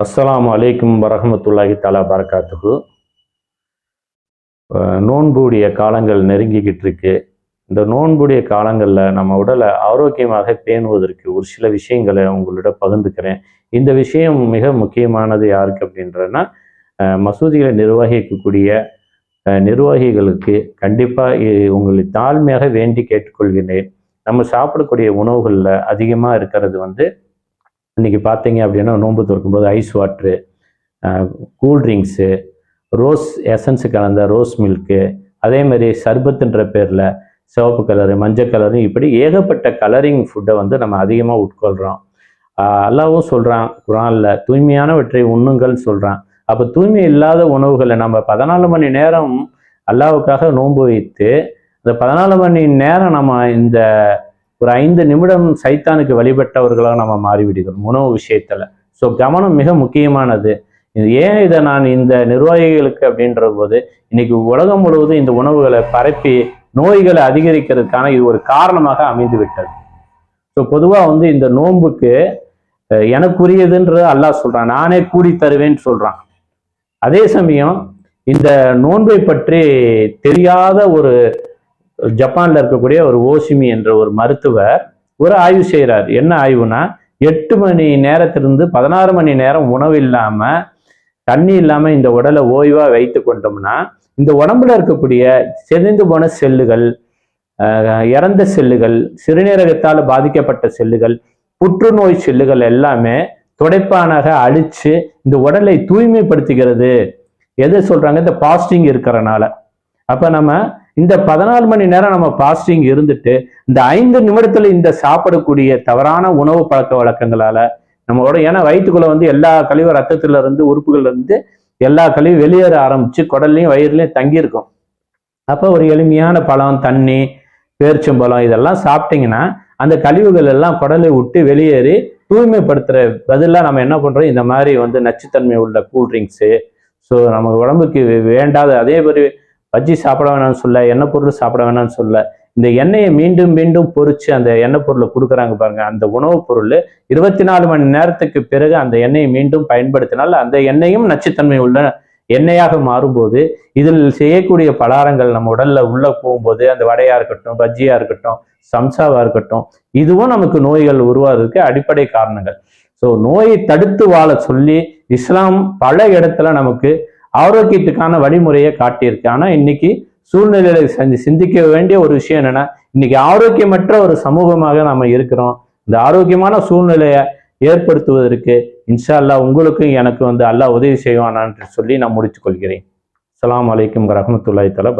அஸ்லாம் அலைக்கும் வரஹமத்துல்லாஹி தாலா பரகாத்துகு நோன்புடைய காலங்கள் நெருங்கிக்கிட்டு இருக்கு இந்த நோன்புடைய காலங்களில் நம்ம உடலை ஆரோக்கியமாக பேணுவதற்கு ஒரு சில விஷயங்களை உங்களோட பகிர்ந்துக்கிறேன். இந்த விஷயம் மிக முக்கியமானது யாருக்கு அப்படின்றன்னா மசூதிகளை நிர்வகிக்கக்கூடிய நிர்வாகிகளுக்கு கண்டிப்பாக உங்களை தாழ்மையாக வேண்டி கேட்டுக்கொள்கிறேன் நம்ம சாப்பிடக்கூடிய உணவுகளில் அதிகமாக இருக்கிறது வந்து இன்றைக்கி பார்த்தீங்க அப்படின்னா நோன்பு திறக்கும்போது ice water cool drinks rose essence கலந்த ரோஸ் மில்க்கு அதேமாதிரி சர்பத்துன்ற பேரில் சிவப்பு கலரு மஞ்சள் கலரு இப்படி ஏகப்பட்ட கலரிங் ஃபுட்டை வந்து நம்ம அதிகமாக உட்கொள்கிறோம் அல்லாவும் சொல்கிறான் குரானில் தூய்மையானவற்றை உண்ணுங்கள்னு சொல்கிறான் அப்போ தூய்மை இல்லாத உணவுகளை நம்ம பதினாலு மணி நேரம் அல்லாவுக்காக நோன்பு வைத்து அந்த பதினாலு மணி நேரம் நம்ம இந்த ஒரு ஐந்து நிமிடம் சைத்தானுக்கு வழிபட்டவர்களாக நம்ம மாறிவிடுகிறோம். உணவு விஷயத்துல. ஸோ கவனம் மிக முக்கியமானது. இது ஏன் இதை நான் இந்த நிர்வாகிகளுக்கு அப்படின்ற போது இன்னைக்கு உலகம் முழுவதும் இந்த உணவுகளை பரப்பி நோய்களை அதிகரிக்கிறதுக்கான இது ஒரு காரணமாக அமைந்து விட்டது ஸோ பொதுவாக வந்து இந்த நோன்புக்கு அஹ், எனக்குரியதுன்றது அல்லாஹ் சொல்றான். நானே கூடி தருவேன்னு சொல்றான். அதே சமயம் இந்த நோன்பை பற்றி தெரியாத ஒரு ஜப்பான்ல இருக்கக்கூடிய ஒரு ஓசிமி என்ற ஒரு மருத்துவர் ஒரு ஆய்வு செய்கிறார் என்ன ஆய்வுனா எட்டு மணி நேரத்திலிருந்து பதினாறு மணி நேரம் உணவு இல்லாம தண்ணி இல்லாம இந்த உடலை ஓய்வா வைத்து கொண்டோம்னா இந்த உடம்புல இருக்கக்கூடிய செறிந்து போன செல்லுகள் இறந்த செல்லுகள் சிறுநீரகத்தால் பாதிக்கப்பட்ட செல்லுகள் புற்றுநோய் செல்லுகள் எல்லாமே துடைப்பானாக அழிச்சு இந்த உடலை தூய்மைப்படுத்துகிறது. எது சொல்றாங்க? இந்த பாஸ்டிங் இருக்கிறனால. அப்ப நம்ம இந்த பதினாலு மணி நேரம் நம்ம பாஸ்டிங் இருந்துட்டு இந்த ஐந்து நிமிடத்துல இந்த சாப்பிடக்கூடிய தவறான உணவு பழக்க வழக்கங்களால நம்மளோட ஏன்னா வயிற்றுக்குள்ள வந்து எல்லா கழிவு ரத்தத்துல இருந்து உறுப்புகள்ல இருந்து எல்லா கழிவு வெளியேற ஆரம்பிச்சு குடல்லையும் வயிறுலையும் தங்கியிருக்கும். அப்போ ஒரு எளிமையான பழம் தண்ணி பேரிச்சம்பழம் இதெல்லாம் சாப்பிட்டீங்கன்னா அந்த கழிவுகள் எல்லாம் குடலை விட்டு வெளியேறி தூய்மைப்படுத்துற பதிலாக நம்ம என்ன பண்றோம்? இந்த மாதிரி வந்து நச்சுத்தன்மை உள்ள கூல்ட்ரிங்க்ஸு ஸோ நம்ம உடம்புக்கு வேண்டாத அதே மாதிரி பஜ்ஜி சாப்பிட வேணாம்னு சொல்ல எண்ணெய் பொருள் சாப்பிட வேணாம்னு சொல்ல இந்த எண்ணெயை மீண்டும் மீண்டும் பொறிச்சு அந்த எண்ணெய் பொருளை கொடுக்குறாங்க பாருங்க. அந்த உணவுப் பொருள் இருபத்தி நாலு மணி நேரத்துக்கு பிறகு அந்த எண்ணெயை மீண்டும் பயன்படுத்தினால் அந்த எண்ணெயும் நச்சுத்தன்மை உள்ள எண்ணெயாக மாறும்போது இதில் செய்யக்கூடிய பலாரங்கள் நம்ம உடல்ல உள்ள போகும்போது அந்த வடையா இருக்கட்டும் பஜ்ஜியா இருக்கட்டும் சம்சாவா இருக்கட்டும் இதுவும் நமக்கு நோய்கள் உருவாகிறதுக்கு அடிப்படை காரணங்கள். ஸோ நோயை தடுத்து வாழ சொல்லி இஸ்லாம் பல இடத்துல நமக்கு ஆரோக்கியத்துக்கான வழிமுறையை காட்டியிருக்கு. ஆனால் இன்னைக்கு சூழ்நிலையில செஞ்சு சிந்திக்க வேண்டிய ஒரு விஷயம் என்னன்னா இன்னைக்கு ஆரோக்கியமற்ற ஒரு சமூகமாக நாம இருக்கிறோம். இந்த ஆரோக்கியமான சூழ்நிலையை ஏற்படுத்துவதற்கு இன்ஷா அல்லா உங்களுக்கும் எனக்கு வந்து அல்லாஹ் உதவி செய்வானான்னு சொல்லி நான் முடித்துக் கொள்கிறேன். அஸ்ஸலாமு அலைக்கும் வரஹ்மத்துல்லாஹி தஆலா